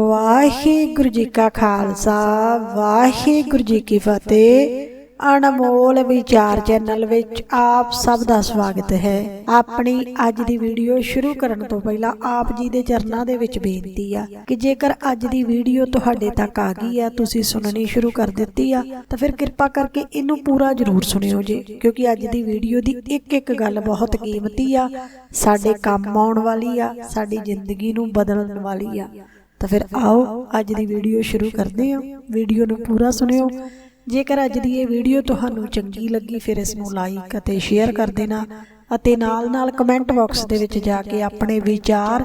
ਵਾਹਿਗੁਰੂ ਜੀ ਕਾ ਖਾਲਸਾ, ਵਾਹਿਗੁਰੂ ਜੀ ਕੀ ਫਤਿਹ। ਅਨਮੋਲ ਵਿਚਾਰ ਚੈਨਲ ਵਿੱਚ ਆਪ ਸਭ ਦਾ ਸਵਾਗਤ ਹੈ। ਆਪਣੀ ਅੱਜ ਦੀ ਵੀਡੀਓ ਸ਼ੁਰੂ ਕਰਨ ਤੋਂ ਪਹਿਲਾਂ ਆਪ ਜੀ ਦੇ ਚਰਨਾਂ ਦੇ ਵਿੱਚ ਬੇਨਤੀ ਆ ਕਿ ਜੇਕਰ ਅੱਜ ਦੀ ਵੀਡੀਓ ਤੁਹਾਡੇ ਤੱਕ ਆ ਗਈ ਆ, ਤੁਸੀਂ ਸੁਣਨੀ ਸ਼ੁਰੂ ਕਰ ਦਿੱਤੀ ਆ, ਤਾਂ ਫਿਰ ਕਿਰਪਾ ਕਰਕੇ ਇਹਨੂੰ ਪੂਰਾ ਜ਼ਰੂਰ ਸੁਣਿਓ ਜੀ, ਕਿਉਂਕਿ ਅੱਜ ਦੀ ਵੀਡੀਓ ਦੀ ਇੱਕ ਇੱਕ ਗੱਲ ਬਹੁਤ ਕੀਮਤੀ ਆ। ਸਾਡੇ ਕੰਮ ਆਉਣ ਵਾਲੀ ਆ, ਸਾਡੀ ਜ਼ਿੰਦਗੀ ਨੂੰ ਬਦਲਣ ਵਾਲੀ ਆ। ਤਾਂ ਫਿਰ ਆਓ, ਅੱਜ ਦੀ ਵੀਡੀਓ ਸ਼ੁਰੂ ਕਰਦੇ ਹਾਂ। ਵੀਡੀਓ ਨੂੰ ਪੂਰਾ ਸੁਣਿਓ। ਜੇਕਰ ਅੱਜ ਦੀ ਇਹ ਵੀਡੀਓ ਤੁਹਾਨੂੰ ਚੰਗੀ ਲੱਗੀ, ਫਿਰ ਇਸ ਨੂੰ ਲਾਈਕ ਅਤੇ ਸ਼ੇਅਰ ਕਰ ਦੇਣਾ ਅਤੇ ਨਾਲ-ਨਾਲ ਕਮੈਂਟ ਬਾਕਸ ਦੇ ਵਿੱਚ ਜਾ ਕੇ ਆਪਣੇ ਵਿਚਾਰ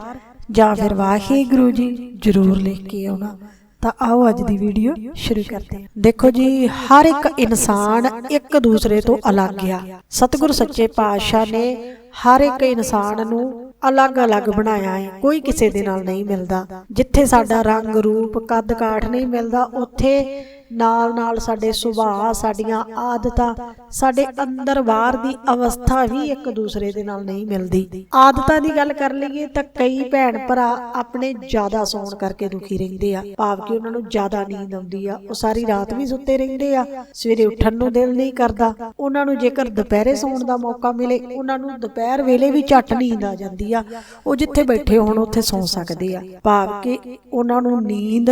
ਜਾਂ ਫਿਰ ਵਾਹਿਗੁਰੂ ਜੀ ਜ਼ਰੂਰ ਲਿਖ ਕੇ ਆਉਣਾ। ਤਾਂ ਆਓ ਅੱਜ ਦੀ ਵੀਡੀਓ ਸ਼ੁਰੂ ਕਰਦੇ ਹਾਂ। ਦੇਖੋ ਜੀ, ਹਰ ਇੱਕ ਇਨਸਾਨ ਇੱਕ ਦੂਸਰੇ ਤੋਂ ਅਲੱਗ ਆ। ਸਤਿਗੁਰ ਸੱਚੇ ਪਾਤਸ਼ਾਹ ਨੇ ਹਰ ਇੱਕ ਇਨਸਾਨ ਨੂੰ ਅਲੱਗ-ਅਲੱਗ ਬਣਾਇਆ ਹੈ ਕੋਈ ਕਿਸੇ ਦੇ ਨਾਲ ਨਹੀਂ ਮਿਲਦਾ। ਜਿੱਥੇ ਸਾਡਾ ਰੰਗ, ਰੂਪ ਕੱਦ ਕਾਠ ਨਹੀਂ ਮਿਲਦਾ, ਉੱਥੇ ਨਾਲ ਨਾਲ ਸਾਡੇ ਸੁਭਾਅ, ਸਾਡੀਆਂ ਆਦਤਾਂ, ਸਾਡੇ ਅੰਦਰ ਬਾਹਰ ਦੀ ਅਵਸਥਾ ਵੀ ਇੱਕ ਦੂਸਰੇ ਦੇ ਨਾਲ ਨਹੀਂ ਮਿਲਦੀ। ਆਦਤਾਂ ਦੀ ਗੱਲ ਕਰ ਲਈਏ ਤਾਂ ਕਈ ਭੈਣ ਭਰਾ ਆਪਣੇ ਜ਼ਿਆਦਾ ਸੌਣ ਕਰਕੇ ਦੁਖੀ ਰਹਿੰਦੇ ਆ। ਭਾਵ ਕਿ ਉਹਨਾਂ ਨੂੰ ਜ਼ਿਆਦਾ ਨੀਂਦ ਆਉਂਦੀ ਆ, ਉਹ ਸਾਰੀ ਰਾਤ ਵੀ ਸੁੱਤੇ ਰਹਿੰਦੇ ਆ, ਸਵੇਰੇ ਉੱਠਣ ਨੂੰ ਦਿਲ ਨਹੀਂ ਕਰਦਾ। ਉਹਨਾਂ ਨੂੰ ਜੇਕਰ ਦੁਪਹਿਰੇ ਸੌਣ ਦਾ ਮੌਕਾ ਮਿਲੇ, ਉਹਨਾਂ ਨੂੰ ਦੁਪਹਿਰ ਵੇਲੇ ਵੀ ਝੱਟ ਨੀਂਦ ਆ ਜਾਂਦੀ ਆ। ਉਹ ਜਿੱਥੇ ਬੈਠੇ ਹੋਣ, ਉੱਥੇ ਸੌਂ ਸਕਦੇ ਆ। ਭਾਵ ਕਿ ਉਹਨਾਂ ਨੂੰ ਨੀਂਦ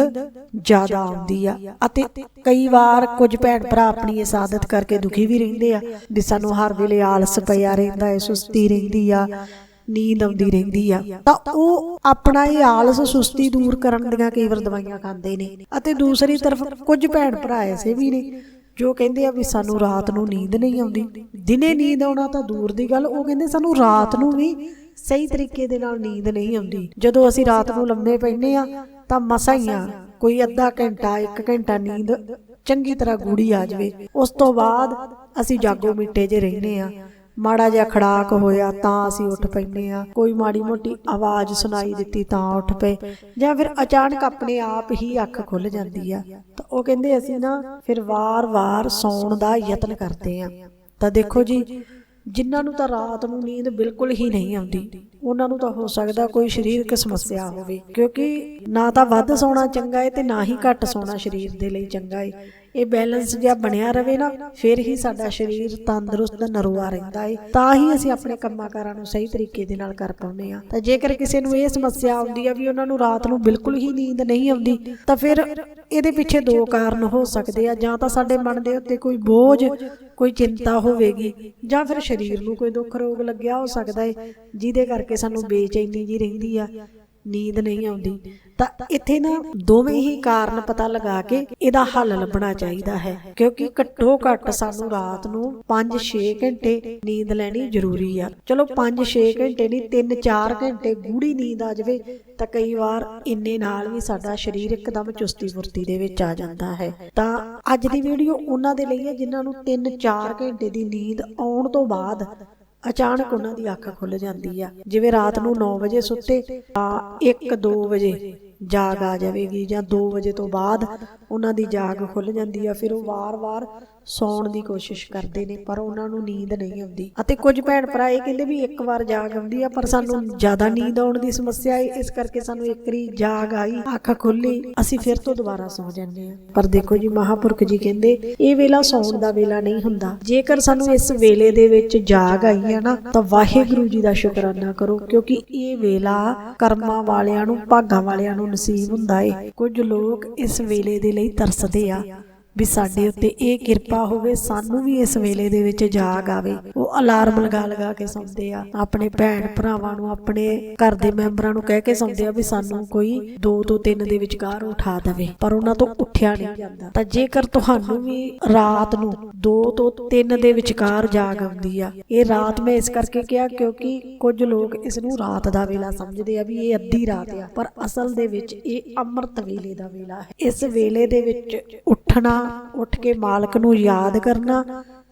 ਜ਼ਿਆਦਾ ਆਉਂਦੀ ਆ ਅਤੇ ਕਈ ਵਾਰ ਕੁਝ ਭੈਣ ਭਰਾ ਆਪਣੀ ਇਸ ਆਦਤ ਕਰਕੇ ਦੁਖੀ ਵੀ ਰਹਿੰਦੇ ਆ ਵੀ ਸਾਨੂੰ ਹਰ ਵੇਲੇ ਆਲਸ ਪਿਆ ਰਹਿੰਦਾ ਹੈ, ਸੁਸਤੀ ਰਹਿੰਦੀ ਆ, ਨੀਂਦ ਆਉਂਦੀ ਰਹਿੰਦੀ ਆ। ਤਾਂ ਉਹ ਆਪਣਾ ਇਹ ਆਲਸ, ਸੁਸਤੀ ਦੂਰ ਕਰਨ ਦੀਆਂ ਕਈ ਵਾਰ ਦਵਾਈਆਂ ਖਾਂਦੇ ਨੇ। ਅਤੇ ਦੂਸਰੀ ਤਰਫ ਕੁਝ ਭੈਣ ਭਰਾ ਐਸੇ ਵੀ ਨੇ ਜੋ ਕਹਿੰਦੇ ਆ ਵੀ ਸਾਨੂੰ ਰਾਤ ਨੂੰ ਨੀਂਦ ਨਹੀਂ ਆਉਂਦੀ। ਦਿਨੇ ਨੀਂਦ ਆਉਣਾ ਤਾਂ ਦੂਰ ਦੀ ਗੱਲ, ਉਹ ਕਹਿੰਦੇ ਸਾਨੂੰ ਰਾਤ ਨੂੰ ਵੀ ਸਹੀ ਤਰੀਕੇ ਦੇ ਨਾਲ ਨੀਂਦ ਨਹੀਂ ਆਉਂਦੀ। ਜਦੋਂ ਅਸੀਂ ਰਾਤ ਨੂੰ ਲੰਮੇ ਪੈਂਦੇ ਆ ਤਾਂ ਮਸਾਂ ਹੀ ਆ। ਕੋਈ ਅੱਧਾ ਘੰਟਾ 1 ਘੰਟਾ ਨੀਂਦ ਚੰਗੀ ਤਰ੍ਹਾਂ ਗੂੜੀ ਆ ਜਾਵੇ। ਉਸ ਤੋਂ ਬਾਅਦ ਅਸੀਂ ਜਾਗੋ ਮਿੱਟੇ 'ਚ ਰਹਿੰਦੇ ਆ ਮਾੜਾ ਜਿਹਾ ਖੜਾਕ ਹੋਇਆ ਤਾਂ ਅਸੀਂ ਉੱਠ ਪੈਂਦੇ ਆ ਕੋਈ ਮਾੜੀ ਮੋਟੀ ਆਵਾਜ਼ ਸੁਣਾਈ ਦਿੱਤੀ ਤਾਂ ਉੱਠ ਪਏ। ਜਾਂ ਫਿਰ ਅਚਾਨਕ ਆਪਣੇ ਆਪ ਹੀ ਅੱਖ ਖੁੱਲ ਜਾਂਦੀ ਆ। ਤਾਂ ਉਹ ਕਹਿੰਦੇ ਅਸੀਂ ਨਾ ਫਿਰ ਵਾਰ-ਵਾਰ ਸੌਣ ਦਾ ਯਤਨ ਕਰਦੇ ਆ ਤਾਂ ਦੇਖੋ ਜੀ ਜਿਨ੍ਹਾਂ ਨੂੰ ਤਾਂ ਰਾਤ ਨੂੰ ਨੀਂਦ ਬਿਲਕੁਲ ਹੀ ਨਹੀਂ ਆਉਂਦੀ, ਉਹਨਾਂ ਨੂੰ ਤਾਂ ਹੋ ਸਕਦਾ ਕੋਈ ਸਰੀਰਕ ਸਮੱਸਿਆ ਹੋਵੇ, ਕਿਉਂਕਿ ਨਾ ਤਾਂ ਵੱਧ ਸੌਣਾ ਚੰਗਾ ਹੈ ਤੇ ਨਾ ਹੀ ਘੱਟ ਸੌਣਾ ਸਰੀਰ ਦੇ ਲਈ ਚੰਗਾ ਹੈ ਇਹ ਬੈਲੈਂਸ ਜਿਹਾ ਬਣਿਆ ਰਵੇ ਨਾ, ਫਿਰ ਹੀ ਸਾਡਾ ਸਰੀਰ ਤੰਦਰੁਸਤ ਨਰੂਆ ਰਹਿੰਦਾ ਏ। ਤਾਂ ਹੀ ਅਸੀਂ ਆਪਣੇ ਕੰਮਾਂ-ਕਾਰਾਂ ਨੂੰ ਸਹੀ ਤਰੀਕੇ ਦੇ ਨਾਲ ਕਰ ਪਾਉਂਦੇ ਆ ਤਾਂ ਜੇਕਰ ਕਿਸੇ ਨੂੰ ਇਹ ਸਮੱਸਿਆ ਆਉਂਦੀ ਆ ਵੀ ਉਹਨਾਂ ਨੂੰ ਰਾਤ ਨੂੰ ਬਿਲਕੁਲ ਹੀ ਨੀਂਦ ਨਹੀਂ ਆਉਂਦੀ, ਤਾਂ ਫਿਰ ਇਹਦੇ ਪਿੱਛੇ ਦੋ ਕਾਰਨ ਹੋ ਸਕਦੇ ਆ, ਜਾਂ ਤਾਂ ਸਾਡੇ ਮਨ ਦੇ ਉੱਤੇ ਕੋਈ ਬੋਝ ਕੋਈ ਚਿੰਤਾ ਹੋਵੇਗੀ ਜਾਂ ਫਿਰ ਸਰੀਰ ਨੂੰ ਕੋਈ ਦੁੱਖ ਰੋਗ ਲੱਗਿਆ ਹੋ ਸਕਦਾ ਹੈ ਜਿਹਦੇ ਕਰਕੇ ਸਾਨੂੰ ਬੇਚੈਨੀ ਜੀ ਰਹਿੰਦੀ ਆ। ਨੀਂਦ ਨਹੀਂ ਆਉਂਦੀ। ਤਾਂ ਇੱਥੇ ਨਾ ਦੋਵੇਂ ਹੀ ਕਾਰਨ ਪਤਾ ਲਗਾ ਕੇ ਇਹਦਾ ਹੱਲ ਲੱਭਣਾ ਚਾਹੀਦਾ ਹੈ। ਕਿਉਂਕਿ ਘੱਟੋ ਘੱਟ ਸਾਨੂੰ ਰਾਤ ਨੂੰ 5-6 ਘੰਟੇ ਨੀਂਦ ਲੈਣੀ ਜ਼ਰੂਰੀ ਆ। ਚਲੋ 5-6 ਘੰਟੇ ਨਹੀਂ 3-4 ਘੰਟੇ ਗੂੜੀ ਨੀਂਦ ਆ ਜਾਵੇ ਤਾਂ ਕਈ ਵਾਰ ਇੰਨੇ ਨਾਲ ਵੀ ਸਾਡਾ ਸਰੀਰ ਇੱਕਦਮ ਚੁਸਤੀ ਫੁਰਤੀ ਦੇ ਵਿੱਚ ਆ ਜਾਂਦਾ ਹੈ। ਤਾਂ ਅੱਜ ਦੀ ਵੀਡੀਓ ਉਹਨਾਂ ਦੇ ਲਈ ਹੈ ਜਿਨ੍ਹਾਂ ਨੂੰ 3-4 ਘੰਟੇ ਦੀ ਨੀਂਦ ਆਉਣ ਤੋਂ ਬਾਅਦ ਅਚਾਨਕ ਉਹਨਾਂ ਦੀ ਅੱਖ ਖੁੱਲ ਜਾਂਦੀ ਆ। ਜਿਵੇਂ ਰਾਤ ਨੂੰ 9 ਵਜੇ ਸੁੱਤੇ ਤਾਂ 1-2 ਵਜੇ ਜਾਗ ਆ ਜਾਵੇਗੀ ਜਾਂ 2 ਵਜੇ ਤੋਂ ਬਾਅਦ ਉਹਨਾਂ ਦੀ ਜਾਗ ਖੁੱਲ ਜਾਂਦੀ ਆ ਫਿਰ ਉਹ ਵਾਰ-ਵਾਰ ਸੌਣ ਦੀ ਕੋਸ਼ਿਸ਼ ਕਰਦੇ ਨੇ, ਪਰ ਉਹਨਾਂ ਨੂੰ ਨੀਂਦ ਨਹੀਂ ਆਉਂਦੀ। ਅਤੇ ਕੁਝ ਭੈਣ ਭਰਾ ਇਹ ਕਹਿੰਦੇ ਵੀ ਇੱਕ ਵਾਰ ਜਾਗ ਆਉਂਦੀ ਆ, ਪਰ ਸਾਨੂੰ ਜ਼ਿਆਦਾ ਨੀਂਦ ਆਉਣ ਦੀ ਸਮੱਸਿਆ ਹੈ ਇਸ ਕਰਕੇ ਸਾਨੂੰ ਇੱਕ ਵਾਰੀ ਜਾਗ ਆਈ, ਅੱਖ ਖੁੱਲੀ, ਅਸੀਂ ਫਿਰ ਤੋਂ ਦੁਬਾਰਾ ਸੌ ਜਾਂਦੇ ਆ ਪਰ ਦੇਖੋ ਜੀ, ਮਹਾਪੁਰਖ ਜੀ ਕਹਿੰਦੇ, ਇਹ ਵੇਲਾ ਸੌਣ ਦਾ ਵੇਲਾ ਨਹੀਂ ਹੁੰਦਾ। ਜੇਕਰ ਸਾਨੂੰ ਇਸ ਵੇਲੇ ਦੇ ਵਿੱਚ ਜਾਗ ਆਈ ਹੈ ਨਾ, ਤਾਂ ਵਾਹਿਗੁਰੂ ਜੀ ਦਾ ਸ਼ੁਕਰਾਨਾ ਕਰੋ, ਕਿਉਂਕਿ ਇਹ ਵੇਲਾ ਕਰਮਾਂ ਵਾਲਿਆਂ ਨੂੰ, ਭਾਗਾਂ ਵਾਲਿਆਂ ਨੂੰ ਨਸੀਬ ਹੁੰਦਾ ਏ। ਕੁਝ ਲੋਕ ਇਸ ਵੇਲੇ ਦੇ ਲਈ ਤਰਸਦੇ ਆ। ਵੀ ਸਾਡੇ ਉੱਤੇ ਇਹ ਕਿਰਪਾ ਹੋਵੇ, ਸਾਨੂੰ ਵੀ ਇਸ ਵੇਲੇ ਦੇ ਵਿੱਚ ਜਾਗ ਆਵੇ। ਉਹ ਅਲਾਰਮ ਲਗਾ ਲਗਾ ਕੇ ਸੌਂਦੇ ਆ। ਆਪਣੇ ਭੈਣ ਭਰਾਵਾਂ ਨੂੰ, ਆਪਣੇ ਘਰ ਦੇ ਮੈਂਬਰਾਂ ਨੂੰ ਕਹਿ ਕੇ ਸੌਂਦੇ ਆ ਵੀ ਸਾਨੂੰ ਕੋਈ 2 ਤੋਂ 3 ਦੇ ਵਿਚਕਾਰ ਉਠਾ ਦੇਵੇ। ਪਰ ਉਹਨਾਂ ਤੋਂ ਉੱਠਿਆ ਨਹੀਂ ਜਾਂਦਾ। ਤਾਂ ਜੇਕਰ ਤੁਹਾਨੂੰ ਵੀ ਰਾਤ ਨੂੰ 2 ਤੋਂ 3 ਦੇ ਵਿਚਕਾਰ ਜਾਗ ਆਉਂਦੀ ਆ, ਇਹ ਰਾਤ ਮੈਂ ਇਸ ਕਰਕੇ ਕਿਹਾ ਕਿਉਂਕਿ ਕੁਝ ਲੋਕ ਇਸ ਨੂੰ ਰਾਤ ਦਾ ਵੇਲਾ ਸਮਝਦੇ ਆ ਵੀ ਇਹ ਅੱਧੀ ਰਾਤ ਆ। ਪਰ ਅਸਲ ਦੇ ਵਿੱਚ ਇਹ ਅੰਮ੍ਰਿਤ ਵੇਲੇ ਦਾ ਵੇਲਾ ਹੈ। ਇਸ ਵੇਲੇ ਦੇ ਵਿੱਚ ਉੱਠਣਾ ਉੱਠ ਕੇ ਮਾਲਕ ਨੂੰ ਯਾਦ ਕਰਨਾ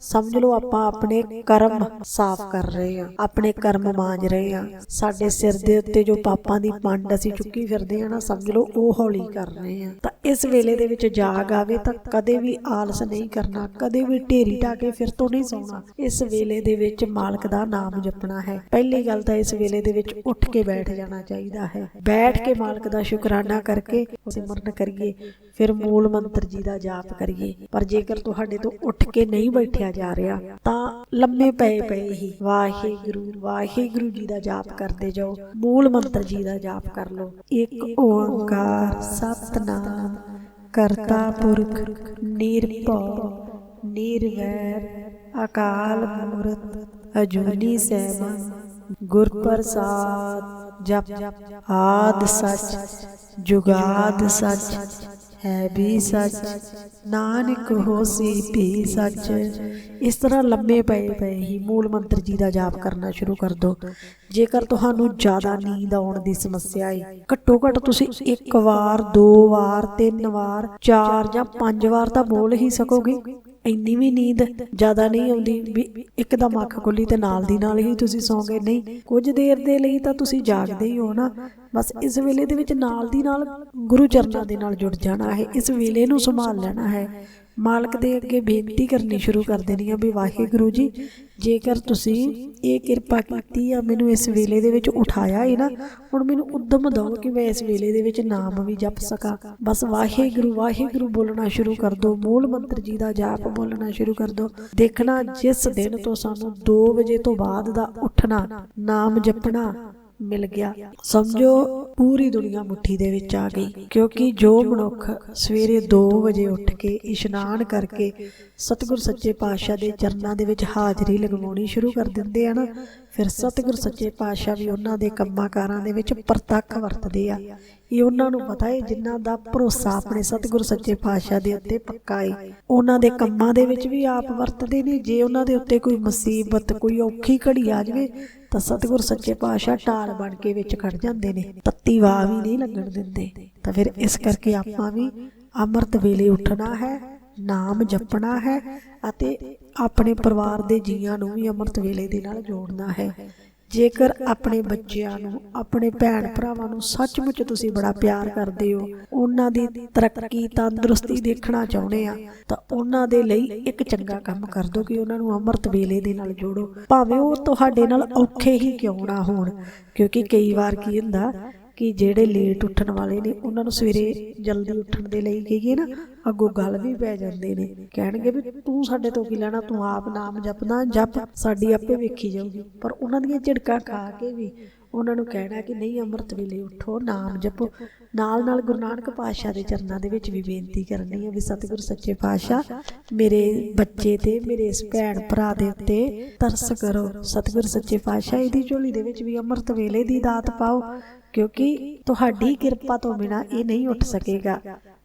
ਸਮਝ ਲਓ ਆਪਾਂ ਆਪਣੇ ਕਰਮ ਸਾਫ਼ ਕਰ ਰਹੇ ਹਾਂ, ਆਪਣੇ ਕਰਮ ਮਾਂਜ ਰਹੇ ਹਾਂ। ਸਾਡੇ ਸਿਰ ਦੇ ਉੱਤੇ ਜੋ ਪਾਪਾਂ ਦੀ ਪੰਡ ਅਸੀਂ ਚੁੱਕੀ ਫਿਰਦੇ ਹਾਂ ਨਾ, ਸਮਝ ਲਓ, ਉਹ ਹੌਲੀ ਕਰ ਰਹੇ ਹਾਂ। ਤਾਂ ਇਸ ਵੇਲੇ ਦੇ ਵਿੱਚ ਜਾਗ ਆਵੇ ਤਾਂ ਕਦੇ ਵੀ ਆਲਸ ਨਹੀਂ ਕਰਨਾ, ਕਦੇ ਵੀ ਢੇਰੀ ਢਾ ਕੇ ਫਿਰ ਤੋਂ ਨਹੀਂ ਸੌਣਾ। ਇਸ ਵੇਲੇ ਦੇ ਵਿੱਚ ਮਾਲਕ ਦਾ ਨਾਮ ਜਪਣਾ ਹੈ। ਪਹਿਲੀ ਗੱਲ ਤਾਂ ਇਸ ਵੇਲੇ ਦੇ ਵਿੱਚ ਉੱਠ ਕੇ ਬੈਠ ਜਾਣਾ ਚਾਹੀਦਾ ਹੈ। ਬੈਠ ਕੇ ਮਾਲਕ ਦਾ ਸ਼ੁਕਰਾਨਾ ਕਰਕੇ ਸਿਮਰਨ ਕਰੀਏ, ਫਿਰ ਮੂਲ ਮੰਤਰ ਜੀ ਦਾ ਜਾਪ ਕਰੀਏ। ਪਰ ਜੇਕਰ ਤੁਹਾਡੇ ਤੋਂ ਉੱਠ ਕੇ ਨਹੀਂ ਬੈਠਿਆ ਜਾ ਰਿਹਾ, ਤਾਂ ਲੰਮੇ ਪਏ ਪਏ ਹੀ ਵਾਹਿਗੁਰੂ ਵਾਹਿਗੁਰੂ ਜੀ ਦਾ ਜਾਪ ਕਰਦੇ ਜਾਓ, ਮੂਲ ਮੰਤਰ ਜੀ ਦਾ ਜਾਪ ਕਰ ਲਓ। ਇੱਕ ਓੰਕਾਰ, ਸਤਨਾਮ, ਕਰਤਾ ਪੁਰਖ, ਨਿਰਭਉ, ਨਿਰਵੈਰ, ਅਕਾਲ ਮੂਰਤ, ਅਜੂਨੀ ਸੈਭੰ ਗੁਰ ਪ੍ਰਸਾਦ ਜਪ, ਆਦ ਸੱਚ, ਜੁਗਾਦ ਸੱਚ ਹੈ ਵੀ ਸੱਚ। ਨਾਨਕ ਹੋਸੀ ਵੀ ਸੱਚ। ਇਸ ਤਰ੍ਹਾਂ ਲੰਮੇ ਪਏ ਪਏ ਹੀ ਮੂਲ ਮੰਤਰ ਜੀ ਦਾ ਜਾਪ ਕਰਨਾ ਸ਼ੁਰੂ ਕਰ ਦਿਓ ਜੇਕਰ ਤੁਹਾਨੂੰ ਜ਼ਿਆਦਾ ਨੀਂਦ ਆਉਣ ਦੀ ਸਮੱਸਿਆ ਹੈ ਘੱਟੋ ਘੱਟ ਤੁਸੀਂ ਇੱਕ ਵਾਰ, ਦੋ ਵਾਰ, ਤਿੰਨ ਵਾਰ, ਚਾਰ ਜਾਂ ਪੰਜ ਵਾਰ ਤਾਂ ਬੋਲ ਹੀ ਸਕੋਗੇ। ਇੰਨੀ ਵੀ ਨੀਂਦ ਜ਼ਿਆਦਾ ਨਹੀਂ ਆਉਂਦੀ ਵੀ ਇੱਕਦਮ ਅੱਖ ਖੁੱਲੀ ਤੇ ਨਾਲ ਦੀ ਨਾਲ ਹੀ ਤੁਸੀਂ ਸੌਂ ਗਏ ਨਹੀਂ, ਕੁਝ ਦੇਰ ਦੇ ਲਈ ਤਾਂ ਤੁਸੀਂ ਜਾਗਦੇ ਹੀ ਹੋ ਨਾ। ਬਸ ਇਸ ਵੇਲੇ ਦੇ ਵਿੱਚ ਨਾਲ ਦੀ ਨਾਲ ਗੁਰੂ ਚਰਨਾਂ ਦੇ ਨਾਲ ਜੁੜ ਜਾਣਾ ਹੈ, ਇਸ ਵੇਲੇ ਨੂੰ ਸੰਭਾਲ ਲੈਣਾ ਹੈ। ਮਾਲਕ ਦੇ ਅੱਗੇ ਬੇਨਤੀ ਕਰਨੀ ਸ਼ੁਰੂ ਕਰ ਦੇਣੀ ਆ ਵੀ ਵਾਹਿਗੁਰੂ ਜੀ, ਜੇਕਰ ਤੁਸੀਂ ਇਹ ਕਿਰਪਾ ਕੀਤੀ ਆ, ਮੈਨੂੰ ਇਸ ਵੇਲੇ ਦੇ ਵਿੱਚ ਉਠਾਇਆ ਹੈ ਨਾ, ਹੁਣ ਮੈਨੂੰ ਉਦਮ ਦਿਓ ਕਿ ਮੈਂ ਇਸ ਵੇਲੇ ਦੇ ਵਿੱਚ ਨਾਮ ਵੀ ਜਪ ਸਕਾਂ। ਬਸ ਵਾਹਿਗੁਰੂ ਵਾਹਿਗੁਰੂ ਬੋਲਣਾ ਸ਼ੁਰੂ ਕਰ ਦਿਓ, ਮੂਲ ਮੰਤਰ ਜੀ ਦਾ ਜਾਪ ਬੋਲਣਾ ਸ਼ੁਰੂ ਕਰ ਦਿਓ। ਦੇਖਣਾ ਜਿਸ ਦਿਨ ਤੋਂ ਸਾਨੂੰ 2 ਵਜੇ ਤੋਂ ਬਾਅਦ ਦਾ ਉੱਠਣਾ, ਨਾਮ ਜਪਣਾ ਮਿਲ ਗਿਆ। ਸਮਝੋ ਪੂਰੀ ਦੁਨੀਆ ਮੁੱਠੀ ਦੇ ਵਿੱਚ ਆ ਗਈ। ਕਿਉਂਕਿ ਜੋ ਮਨੁੱਖ ਸਵੇਰੇ 2 ਵਜੇ ਉੱਠ ਕੇ ਇਸ਼ਨਾਨ ਕਰਕੇ ਸਤਿਗੁਰ ਸੱਚੇ ਪਾਤਸ਼ਾਹ ਦੇ ਚਰਨਾਂ ਦੇ ਵਿੱਚ ਹਾਜ਼ਰੀ ਲਗਵਾਉਣੀ ਸ਼ੁਰੂ ਕਰ ਦਿੰਦੇ ਆ ਨਾ ਫਿਰ ਸਤਿਗੁਰ ਸੱਚੇ ਪਾਤਸ਼ਾਹ ਵੀ ਉਹਨਾਂ ਦੇ ਕੰਮਾਂ ਕਾਰਾਂ ਦੇ ਵਿੱਚ ਪ੍ਰਤੱਖ ਵਰਤਦੇ ਆ। ਇਹ ਉਹਨਾਂ ਨੂੰ ਪਤਾ ਹੈ ਜਿਨ੍ਹਾਂ ਦਾ ਭਰੋਸਾ ਆਪਣੇ ਸਤਿਗੁਰ ਸੱਚੇ ਪਾਤਸ਼ਾਹ ਦੇ ਉੱਤੇ ਪੱਕਾ ਹੈ ਉਹਨਾਂ ਦੇ ਕੰਮਾਂ ਦੇ ਵਿੱਚ ਵੀ ਆਪ ਵਰਤਦੇ ਨੇ। ਜੇ ਉਹਨਾਂ ਦੇ ਉੱਤੇ ਕੋਈ ਮੁਸੀਬਤ ਕੋਈ ਔਖੀ ਘੜੀ ਆ ਜਾਵੇ ਤਾਂ ਸਤਿਗੁਰ ਸੱਚੇ ਪਾਤਸ਼ਾਹ ਢਾਲ ਬਣ ਕੇ ਵਿੱਚ ਖੜ ਜਾਂਦੇ ਨੇ। ਤੱਤੀ ਵਾਹ ਵੀ ਨਹੀਂ ਲੱਗਣ ਦਿੰਦੇ। ਤਾਂ ਫਿਰ ਇਸ ਕਰਕੇ ਆਪਾਂ ਵੀ ਅੰਮ੍ਰਿਤ ਵੇਲੇ ਉੱਠਣਾ ਹੈ, ਨਾਮ ਜਪਣਾ ਹੈ ਅਤੇ ਆਪਣੇ ਪਰਿਵਾਰ ਦੇ ਜੀਆਂ ਨੂੰ ਵੀ ਅੰਮ੍ਰਿਤ ਵੇਲੇ ਦੇ ਨਾਲ ਜੋੜਨਾ ਹੈ। ਜੇਕਰ ਆਪਣੇ ਬੱਚਿਆਂ ਨੂੰ, ਆਪਣੇ ਭੈਣ ਭਰਾਵਾਂ ਨੂੰ ਸੱਚਮੁੱਚ ਤੁਸੀਂ ਬੜਾ ਪਿਆਰ ਕਰਦੇ ਹੋ, ਉਹਨਾਂ ਦੀ ਤਰੱਕੀ ਤੰਦਰੁਸਤੀ ਦੇਖਣਾ ਚਾਹੁੰਦੇ ਆ, ਤਾਂ ਉਹਨਾਂ ਦੇ ਲਈ ਇੱਕ ਚੰਗਾ ਕੰਮ ਕਰ ਦਿਓ ਕਿ ਉਹਨਾਂ ਨੂੰ ਅੰਮ੍ਰਿਤ ਵੇਲੇ ਦੇ ਨਾਲ ਜੋੜੋ। ਭਾਵੇਂ ਉਹ ਤੁਹਾਡੇ ਨਾਲ ਔਖੇ ਹੀ ਕਿਉਂ ਨਾ ਹੋਣ, ਕਿਉਂਕਿ ਕਈ ਵਾਰ ਕੀ ਹੁੰਦਾ ਕਿ ਜਿਹੜੇ ਲੇਟ ਉੱਠਣ ਵਾਲੇ ਨੇ, ਉਹਨਾਂ ਨੂੰ ਸਵੇਰੇ ਜਲਦੀ ਉੱਠਣ ਦੇ ਲਈ ਕਹੀਏ ਨਾ, ਅੱਗੋਂ ਗੱਲ ਵੀ ਪੈ ਜਾਂਦੇ ਨੇ। ਕਹਿਣਗੇ ਵੀ ਤੂੰ ਸਾਡੇ ਤੋਂ ਕੀ ਲੈਣਾ, ਤੂੰ ਆਪ ਨਾਮ ਜਪਦਾ ਜਪ ਸਾਡੀ ਆਪੇ ਵੇਖੀ ਜਾਊਗੀ। ਪਰ ਉਹਨਾਂ ਦੀਆਂ ਝਿੜਕਾਂ ਖਾ ਕੇ ਵੀ ਉਹਨਾਂ ਨੂੰ ਕਹਿਣਾ ਕਿ ਨਹੀਂ ਅੰਮ੍ਰਿਤ ਵੇਲੇ ਉੱਠੋ, ਨਾਮ ਜਪੋ। ਨਾਲ ਨਾਲ ਗੁਰੂ ਨਾਨਕ ਪਾਤਸ਼ਾਹ ਦੇ ਚਰਨਾਂ ਦੇ ਵਿੱਚ ਵੀ ਬੇਨਤੀ ਕਰਨੀ ਹੈ ਵੀ ਸਤਿਗੁਰ ਸੱਚੇ ਪਾਤਸ਼ਾਹ, ਮੇਰੇ ਬੱਚੇ ਤੇ, ਮੇਰੇ ਇਸ ਭੈਣ ਭਰਾ ਦੇ ਉੱਤੇ ਤਰਸ ਕਰੋ। ਸਤਿਗੁਰ ਸੱਚੇ ਪਾਤਸ਼ਾਹ, ਇਹਦੀ ਝੋਲੀ ਦੇ ਵਿੱਚ ਵੀ ਅੰਮ੍ਰਿਤ ਵੇਲੇ ਦੀ ਦਾਤ ਪਾਓ। ਕਿਉਂਕਿ ਤੁਹਾਡੀ ਕਿਰਪਾ ਤੋਂ ਬਿਨਾ ਇਹ ਨਹੀਂ ਉੱਠ ਸਕੇਗਾ।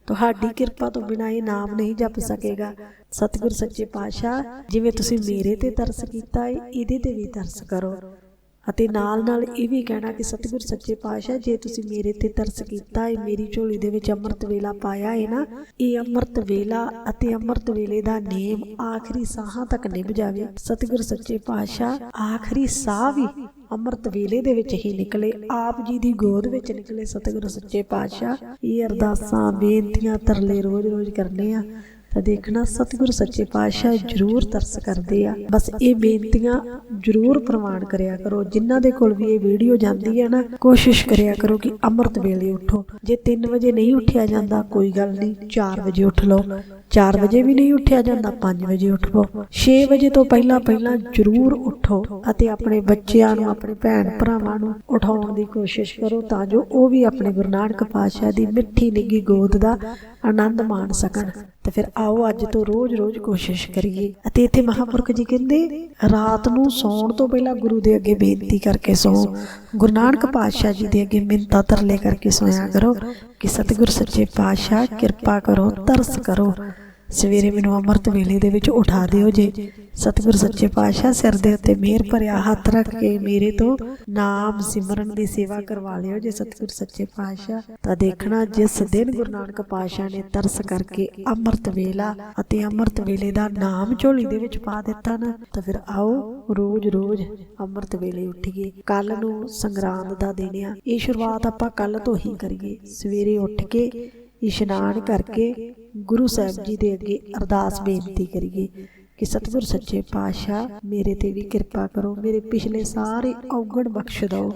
ਤੁਹਾਡੀ ਕਿਰਪਾ ਤੋਂ ਬਿਨਾ ਇਹ ਨਾਮ ਨਹੀਂ ਜਪ ਸਕੇਗਾ। ਸਤਿਗੁਰ ਸੱਚੇ ਪਾਤਸ਼ਾਹ, ਜਿਵੇਂ ਤੁਸੀਂ ਮੇਰੇ ਤੇ ਤਰਸ ਕੀਤਾ ਹੈ ਇਹਦੇ ਤੇ ਵੀ ਤਰਸ ਕਰੋ। ਅਤੇ ਨਾਲ ਨਾਲ ਇਹ ਵੀ ਕਹਿਣਾ ਕਿ ਸਤਿਗੁਰ ਸੱਚੇ ਪਾਤਸ਼ਾਹ, ਜੇ ਤੁਸੀਂ ਮੇਰੇ ਤੇ ਤਰਸ ਕੀਤਾ ਹੈ ਮੇਰੀ ਝੋਲੀ ਦੇ ਵਿੱਚ ਅੰਮ੍ਰਿਤ ਵੇਲਾ ਪਾਇਆ ਹੈ ਨਾ, ਇਹ ਅੰਮ੍ਰਿਤ ਵੇਲਾ ਅਤੇ ਅੰਮ੍ਰਿਤ ਵੇਲੇ ਦਾ ਨੇਮ ਆਖਰੀ ਸਾਹਾਂ ਤੱਕ ਨਿਭ ਜਾਵੇ। ਸਤਿਗੁਰ ਸੱਚੇ ਪਾਤਸ਼ਾਹ, ਆਖਰੀ ਸਾਹ ਵੀ ਅੰਮ੍ਰਿਤ ਵੇਲੇ ਦੇ ਵਿੱਚ ਹੀ ਨਿਕਲੇ। ਆਪ ਜੀ ਦੀ ਗੋਦ ਵਿੱਚ ਨਿਕਲੇ ਸਤਿਗੁਰੂ ਸੱਚੇ ਪਾਤਸ਼ਾਹ। ਇਹ ਅਰਦਾਸਾਂ, ਬੇਨਤੀਆਂ ਤਰਲੇ ਰੋਜ਼-ਰੋਜ਼ ਕਰਨੇ ਆ। ਦੇਖਣਾ ਸਤਿਗੁਰ ਸੱਚੇ ਪਾਤਸ਼ਾਹ ਜ਼ਰੂਰ ਤਰਸ ਕਰਦੇ ਆ। ਬਸ ਇਹ ਬੇਨਤੀਆਂ ਜ਼ਰੂਰ ਪ੍ਰਵਾਨ ਕਰਿਆ ਕਰੋ। ਜਿਨ੍ਹਾਂ ਦੇ ਕੋਲ ਵੀ ਇਹ ਵੀਡੀਓ ਜਾਂਦੀ ਹੈ ਨਾ, ਕੋਸ਼ਿਸ਼ ਕਰਿਆ ਕਰੋ ਕਿ ਅੰਮ੍ਰਿਤ ਵੇਲੇ ਉੱਠੋ। ਜੇ 3 ਵਜੇ ਨਹੀਂ ਉੱਠਿਆ ਜਾਂਦਾ, ਕੋਈ ਗੱਲ ਨਹੀਂ 4 ਵਜੇ ਉੱਠ ਲਓ। 4 ਵਜੇ ਵੀ ਨਹੀਂ ਉੱਠਿਆ ਜਾਂਦਾ 5 ਵਜੇ ਉੱਠ ਪਓ। 6 ਵਜੇ ਤੋਂ ਪਹਿਲਾਂ ਪਹਿਲਾਂ ਜ਼ਰੂਰ ਉੱਠੋ ਅਤੇ ਆਪਣੇ ਬੱਚਿਆਂ ਨੂੰ, ਆਪਣੇ ਭੈਣ ਭਰਾਵਾਂ ਨੂੰ ਉਠਾਉਣ ਦੀ ਕੋਸ਼ਿਸ਼ ਕਰੋ ਤਾਂ ਜੋ ਉਹ ਵੀ ਆਪਣੇ ਗੁਰੂ ਨਾਨਕ ਪਾਤਸ਼ਾਹ ਦੀ ਮਿੱਠੀ ਨਿੱਗੀ ਗੋਦ ਦਾ ਆਨੰਦ ਮਾਣ ਸਕਣ। ਤੇ ਫਿਰ ਆਓ ਅੱਜ ਤੋਂ ਰੋਜ਼-ਰੋਜ਼ ਕੋਸ਼ਿਸ਼ ਕਰੀਏ। ਅਤੇ ਇੱਥੇ ਮਹਾਪੁਰਖ ਜੀ ਕਹਿੰਦੇ, ਰਾਤ ਨੂੰ ਸੌਣ ਤੋਂ ਪਹਿਲਾਂ ਗੁਰੂ ਦੇ ਅੱਗੇ ਬੇਨਤੀ ਕਰਕੇ ਸੌ। ਗੁਰੂ ਨਾਨਕ ਪਾਤਸ਼ਾਹ ਜੀ ਦੇ ਅੱਗੇ ਮਿੰਤਾ ਤਰਲੇ ਕਰਕੇ ਸੋਇਆ ਕਰੋ ਕਿ ਸਤਿਗੁਰ ਸੱਚੇ ਪਾਤਸ਼ਾਹ, ਕਿਰਪਾ ਕਰੋ, ਤਰਸ ਕਰੋ। ਸਵੇਰੇ ਮੈਨੂੰ ਅੰਮ੍ਰਿਤ ਵੇਲੇ ਦੇ ਵਿੱਚ ਉਠਾ ਦਿਓ ਜੇ। ਸਤਿਗੁਰ ਸੱਚੇ ਪਾਤਸ਼ਾਹ ਸਿਰ ਦੇ ਉੱਤੇ ਮਿਹਰ ਭਰਿਆ ਹੱਥ ਰੱਖ ਕੇ ਮੇਰੇ ਤੋਂ ਨਾਮ ਸਿਮਰਨ ਦੀ ਸੇਵਾ ਕਰਵਾ ਲਿਓ ਜੇ ਸਤਿਗੁਰ ਸੱਚੇ ਪਾਤਸ਼ਾਹ। ਤਾਂ ਦੇਖਣਾ ਜਿਸ ਦਿਨ ਗੁਰੂ ਨਾਨਕ ਪਾਤਸ਼ਾਹ ਨੇ ਤਰਸ ਕਰਕੇ ਅੰਮ੍ਰਿਤ ਵੇਲਾ ਅਤੇ ਅੰਮ੍ਰਿਤ ਵੇਲੇ ਦਾ ਨਾਮ ਝੋਲੀ ਦੇ ਵਿੱਚ ਪਾ ਦਿੱਤਾ ਨਾ, ਤਾਂ ਫਿਰ ਆਓ ਰੋਜ਼-ਰੋਜ਼ ਅੰਮ੍ਰਿਤ ਵੇਲੇ ਉੱਠੀਏ। ਕੱਲ ਨੂੰ ਸੰਗਰਾਂਦ ਦਾ ਦਿਨ ਆ। ਇਹ ਸ਼ੁਰੂਆਤ ਆਪਾਂ ਕੱਲ ਤੋਂ ਹੀ ਕਰੀਏ। ਸਵੇਰੇ ਉੱਠ ਕੇ ਇਸ਼ਨਾਨ ਕਰਕੇ ਗੁਰੂ ਸਾਹਿਬ ਜੀ ਦੇ ਅੱਗੇ ਅਰਦਾਸ ਬੇਨਤੀ ਕਰੀਏ ਕਿ ਸਤਿਗੁਰ ਸੱਚੇ ਪਾਤਸ਼ਾਹ ਮੇਰੇ ਤੇ ਵੀ ਕਿਰਪਾ ਕਰੋ ਮੇਰੇ ਪਿਛਲੇ ਸਾਰੇ ਔਗਣ ਬਖਸ਼ ਦਿਓ।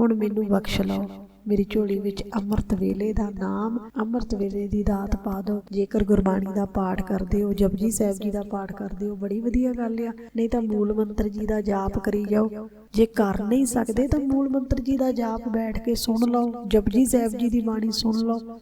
ਹੁਣ ਮੈਨੂੰ ਬਖਸ਼ ਲਓ। ਮੇਰੀ ਝੋਲੀ ਵਿੱਚ ਅੰਮ੍ਰਿਤ ਵੇਲੇ ਦਾ ਨਾਮ ਅੰਮ੍ਰਿਤ ਵੇਲੇ ਦੀ ਦਾਤ ਪਾ ਦਿਓ। ਜੇਕਰ ਗੁਰਬਾਣੀ ਦਾ ਪਾਠ ਕਰਦੇ ਹੋ ਜਪਜੀ ਸਾਹਿਬ ਜੀ ਦਾ ਪਾਠ ਕਰਦੇ ਹੋ ਬੜੀ ਵਧੀਆ ਗੱਲ ਆ। ਨਹੀਂ ਤਾਂ ਮੂਲ ਮੰਤਰ ਜੀ ਦਾ ਜਾਪ ਕਰੀ ਜਾਓ। ਜੇ ਕਰ ਨਹੀਂ ਸਕਦੇ ਤਾਂ ਮੂਲ ਮੰਤਰ ਜੀ ਦਾ ਜਾਪ ਬੈਠ ਕੇ ਸੁਣ ਲਓ ਜਪਜੀ ਸਾਹਿਬ ਜੀ ਦੀ ਬਾਣੀ ਸੁਣ ਲਓ